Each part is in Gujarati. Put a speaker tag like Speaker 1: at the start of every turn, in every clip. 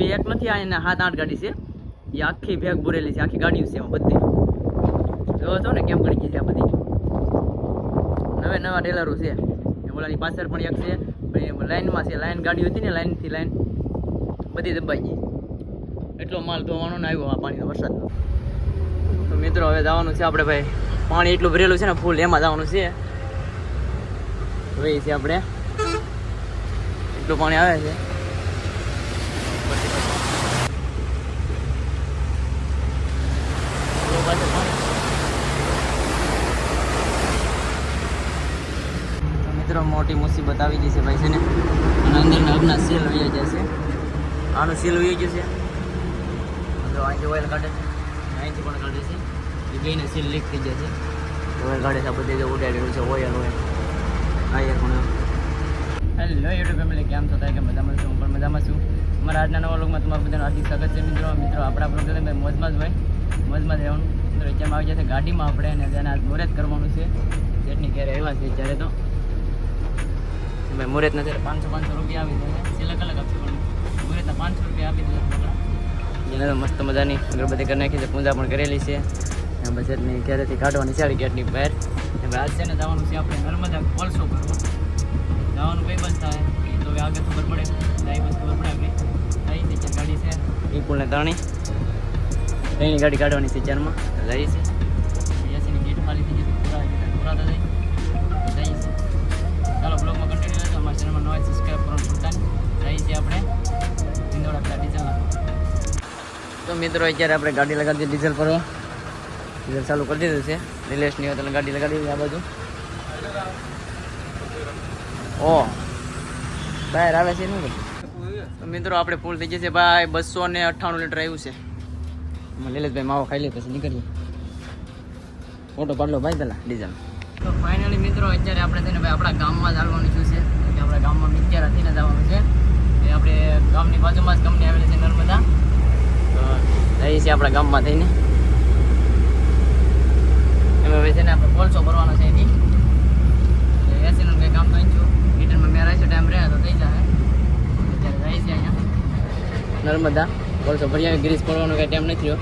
Speaker 1: એવી એક નથી આ એના સાત આઠ ગાડી છે. એ આખી ભેગ ભરેલી છે, આખી ગાડીઓ છે બધી. જોવો છો ને, કેમ કરી ગઈ છે આ બધી. નવે નવા ટેલરો છે. ઓલાની પાછળ પણ એક છે, પણ લાઈનમાં છે, લાઈન ગાડી હતી ને, લાઈનથી લાઈન. બધી દબાઈ ગઈ. એટલો માલ ધોવાનો ને આવ્યો આ પાણીનો વરસાદનો. તો મિત્રો, હવે જવાનું છે આપણે ભાઈ. પાણી એટલું ભરેલું છે ને, ફૂલ એમાં જવાનું છે. હવે છે આપણે. એટલું પાણી આવે છે તો મિત્રો મોટી મુસીબત આવી જશે ભાઈ છે ને? અને અંદરના હબના સીલ વહી જશે આનું સીલ વહી ગયું છે? તો અહીંથી ઓઇલ કાઢે છે. અહીંથી પણ કાઢે છે. એ સીલ લીક થઈ જશે ઓઇલ કાઢે છે બધે જે રહ્યું છે ઓઇલ ઓઇલ આ એક પણ. હેલો યુટ્યુબ ફેમિલી કેમ તો થાય કે મજામાં છું? હું પણ મજામાં છું. અમારા આજના નવા લોકમાં તમારું બધાનું હાર્દિક સ્વાગત મિત્રો. મિત્રો, આપણા ભાઈ મોજમાં જ હોય મોજમાં જ રહેવાનું. મિત્રો અત્યારમાં આવી જશે ગાડીમાં આપણે અને જેને આજ મુહૂર્ત કરવાનું છે. જેટની ઘેર એવા છે જ્યારે તો. ભાઈ મુહૂર્ત ત્યારે પાંચસો પાંચસો રૂપિયા આપી દે. સિલક અલગ આપશે પણ મુહૂર્તના પાંચસો રૂપિયા આપી દીધા એને તો મસ્ત મજાની અગરબત્તી કરી નાખી છે, પૂજા પણ કરેલી છે. એટલી ક્યારેથી કાઢવાની છે ગેટની બહાર. આજ છે ને જવાનું છે આપણે નર્મદા કોલસો કરવા જવાનું કઈ બસ થાય? એ તો આગળ ખબર પડે. જાય બસ ખબર પડે આપણી. થઈ છે ગાડી છે. એ પુલને ત્રણી ત્રણની ગાડી કાઢવાની છે, ચારમાં. જાય છે. તો મિત્રો, અત્યારે આપણે ગાડી લગાડી ડીઝલ ભરવા ડીઝલ ચાલુ કરી દીધું છે. રિલેશની હોય તો ગાડી લગાડી દીધી આ બાજુ. ઓ બહાર આવે છે ને તો મિત્રો, આપણે ફૂલ થઈ જશે ભાઈ બસો ને અઠ્ઠાણું લીટર આવ્યું છે. એમાં નિલેશભાઈ માવો ખાઈ લે, પછી નીકળીએ. ફોટો પાડલો ભાઈ પેલા ડીઝલ તો ફાઇનલી મિત્રો, અત્યારે આપણે થઈને ભાઈ આપણા ગામમાં જ આવવાનું છું. છે કે આપણા ગામમાં મિત્યારા થઈને જવાનું છે. એ આપણે ગામની બાજુમાં જ કંપની આવેલી છે નર્મદા. જઈએ છીએ આપણા ગામમાં થઈને. એમાં હવે છે ને આપણે કોલસો ભરવાનો છે એથી એસીનું કંઈ કામ થઈ છું મીટરમાં મેં રહેશે ટાઈમ રહ્યા તો થઈ જાય. અત્યારે જઈએ છે અહીંયા. નર્મદા કોલસો ભરી આવી ગ્રીસ પડવાનો કંઈ ટાઈમ નથી રહ્યો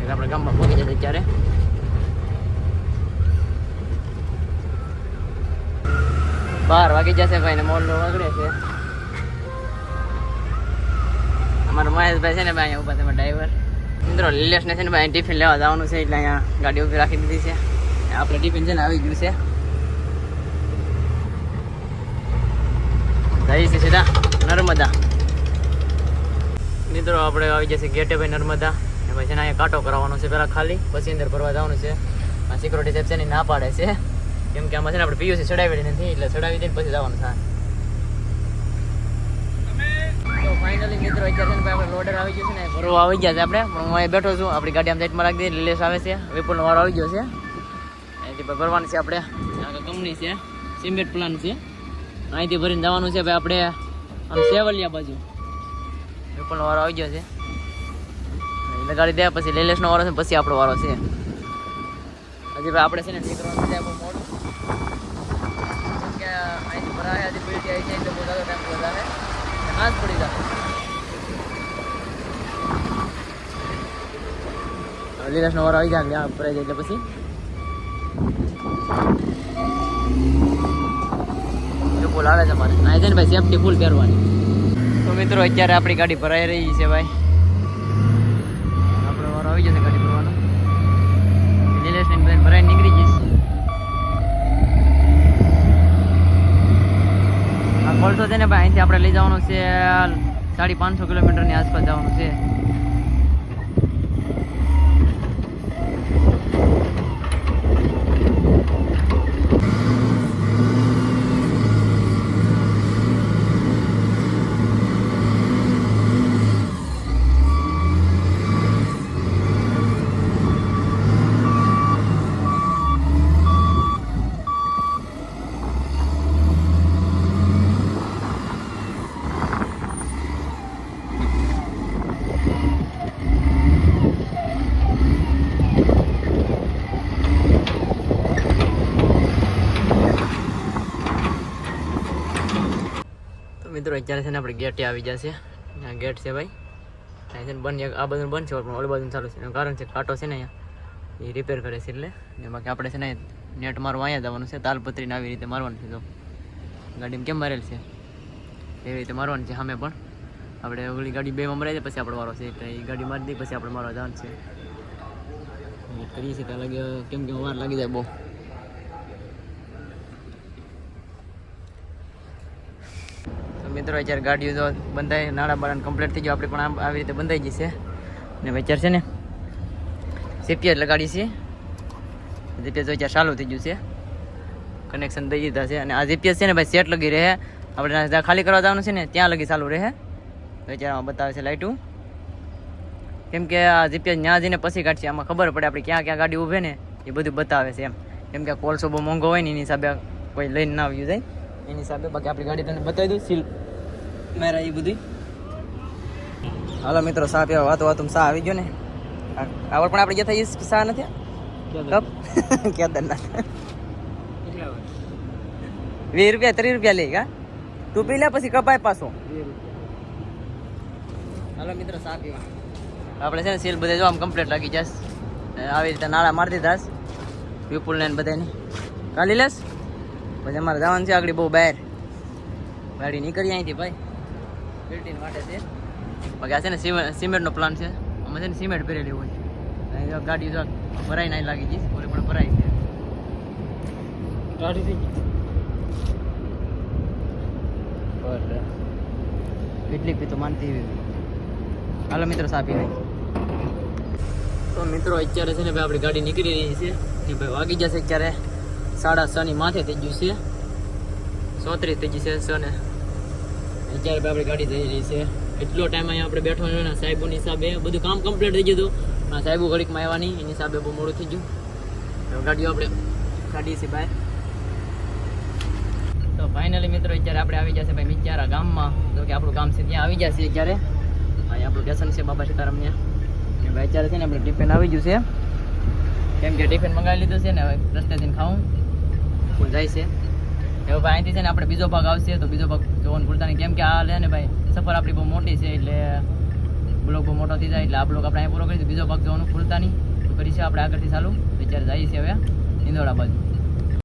Speaker 1: એટલે આપણે ગામમાં પહોંચી જશે અત્યારે. બાર વાગી જશે ભાઈ ને મોલ વાગડે છે. અમારો મહેશભાઈ છે ને ભાઈ અહીંયા ઊભા છે ડ્રાઈવર મિત્રો નિલેશને છે ને ભાઈ ટિફિન લેવા જવાનું છે, એટલે અહીંયા ગાડી ઊભી રાખી દીધી છે. આપણે ટિફિન છે ને આવી ગયું છે. જઈએ છે સીધા, નર્મદા. મિત્રો, આપણે આવી જશે ગેટે ભાઈ નર્મદા. અને પછી અહીંયા કાંટો કરાવવાનો છે પહેલાં ખાલી, પછી અંદર ભરવા જવાનું છે. સિક્યુરિટી સેફ છે ને ના પાડે છે. કેમ કે આમાં છે ને આપણે પીયુસી ચડાવેલી નથી, એટલે ચડાવી દઈને પછી જવાનું થાય તો ફાઇનલી મિત્રો, અત્યારે આપણે લોડર આવી ગયું છે ને ભરવા આવી ગયા છે આપણે. પણ હું અહીં બેઠો છું, આપણી ગાડી આમ સાઈડમાં રાખી દઈએ લીલેશ આવે છે. વિપુલનો વારો આવી ગયો છે. અહીંથી ભરવાની છે આપણે. આગળ કંપની છે સિમેન્ટ પ્લાન છે. અહીંથી ભરીને જવાનું છે ભાઈ આપણે, આમ સેવલિયા બાજુ. વિપુલનો વારો આવી ગયો છે. ગાડી દે, પછી લીલેશનો વારો છે પછી આપણો વારો છે. હજી ભાઈ આપણે છે ને નીકળવાનું છે બહુ મોડું. કે અહીંથી ભરાય, હજી પીટી આવી જાય તો બહુ ટાઈમ વધારે. ના જ પડી જાય લીલાસનો વારો આવી જાય ત્યાં ભરાઈ જાય એટલે પછી. આવે છે મારે. નાઈ ભાઈ સેફટી ફૂલ પહેરવાની. તો મિત્રો, અત્યારે આપણી ગાડી ભરાઈ રહી છે, ભાઈ આપણો વારો આવી જશે ગાડી ભરવાનો નિલેશની બેન ભરાઈ નીકળી જઈશ આ કોલસો છે ભાઈ અહીંથી આપણે લઈ જવાનું છે સાડી પાંચસો કિલોમીટરની આસપાસ જવાનું છે તો મિત્રો, અત્યારે છે ને આપણે ગેટે આવી જશે. અહીંયા ગેટ છે ભાઈ. અહીં છે ને બંધ આ બધું બંધ છે, પણ ઓલી બાજુ ચાલુ છે. એનું કારણ છે કાંટો છે ને અહીંયા. એ રિપેર કરે છે એટલે. ને બાકી આપણે છે ને નેટ મારવા અહીંયા જવાનું છે. તાલપત્રીને આવી રીતે મારવાનું છે તો ગાડીમાં કેમ મારેલ છે? એવી રીતે મારવાનું છે સામે પણ. આપણે ઓલી ગાડી બેમાં મરાઈ છે પછી આપણો વારો છે. એટલે એ ગાડી મારી દઈએ પછી આપણે મારવા જવાનું છે. કરીએ છીએ ત્યાં લાગે, કેમ કે વાર લાગી જાય બહુ તો મિત્રો, અત્યારે ગાડીઓ તો બંધાય નાણાં બાળાને કમ્પ્લીટ થઈ ગયું. આપણે પણ આવી રીતે બંધાઈ જશે ને અત્યારે છે ને સીપીએસ લગાડી ગાડી છે જીપીએસ અત્યારે ચાલુ થઈ ગયું છે. કનેક્શન દઈ દીધા છે. અને આ જીપીએસ છે ને, ભાઈ સેટ લગી રહે. આપણે ખાલી કરવા જવાનું છે ને, ત્યાં લગી ચાલુ રહે. અત્યારે બતાવે છે લાઇટું કેમ કે આ જીપીએસ ત્યાં જઈને પછી કાઢશે. આમાં ખબર પડે આપણે ક્યાં ક્યાં ગાડી ઊભે ને, એ બધું બતાવે છે એમ. કેમ કે કોલસો બહુ મોંઘો હોય ને, એની હિસાબે કોઈ લઈને ના આવ્યું જાય. એની હિસાબે બાકી આપણી ગાડી તમને બતાવી દઉં, સીલ મારા એ બધી હાલો મિત્રો સા પીવા વાતો વાતો સા આવી ગયો ને. આવડ પણ આપણે જતા થઈ સા નથી? કપ? કેદારનાથ વીસ રૂપિયા ત્રીસ રૂપિયા લઈ કા તું પી લે પછી કપાય પાછો. હાલો મિત્રો સા પીવા. આપણે છે ને સીલ બધે જો આમ કમ્પ્લીટ લાગી જશે આવી રીતે નાળા મારી દીધા પીપુલ ને બધાને કાલી લેશ પછી અમારે જવાનું છે આગળ બહુ બહાર. ગાડી નીકળી અહીંથી ભાઈ. બિલ્ડિંગ માટે છે. બાકી આ છે ને સિમેન્ટ સિમેન્ટનો પ્લાન છે. અમે છે ને સિમેન્ટ ભરેલી હોય. છે ગાડી જો ભરાઈ નહીં લાગી જઈશ ઓલી પણ ભરાઈ છે. ગાડી થઈ ગઈ. બરાબર. કેટલીક બી તો માનતી એવી હાલો મિત્રો સાપી ભાઈ તો મિત્રો અત્યારે છે ને ભાઈ આપણી ગાડી નીકળી રહી છે. ને ભાઈ વાગી જશે અત્યારે. સાડા છ ની માથે થઈ ગયું છે. સોત્રીસ થઈ ગઈ છે સો ને. અત્યારે ભાઈ આપણી ગાડી જઈ રહી છે. એટલો ટાઈમ અહીંયા આપણે બેઠો ને, સાહેબોની હિસાબે બધું કામ કમ્પ્લીટ થઈ ગયું આ સાહેબો ઘડીકમાં આવ્યા નહીં એની હિસાબે બહુ મોડું થઈ ગયું. ગાડીઓ આપણે કાઢીએ છીએ બહાર. તો ફાઇનલી મિત્રો, અત્યારે આપણે આવી જશે ભાઈ મિત્યારા ગામમાં. જો કે આપણું ગામ છે, ત્યાં આવી જશે અત્યારે. અહીં આપણું સ્ટેશન છે બાબા સીતારામ ત્યાં. ભાઈ, અત્યારે છે ને આપણે ટિફિન આવી ગયું છે. કેમ કે ટિફિન મંગાવી લીધું છે ને, હવે રસ્તેથી ખાવું. જાય છે. હવે ભાઈ અહીંથી છે ને આપણે બીજો ભાગ આવશે, તો બીજો ભાગ જોવાનું ભૂલતા નહીં કેમ કે આ લે ને ભાઈ, સફર આપણી બહુ મોટી છે, એટલે બ્લોગ બહુ મોટો થઈ જાય, એટલે આ બ્લોગ આપણે અહીં પૂરો કરી દઈએ. બીજો ભાગ જોવાનું ભૂલતા નહીં કરીશું આપણે આગળથી ચાલુ. વિચાર જઈએ છીએ હવે ઇન્દોરા બાજુ.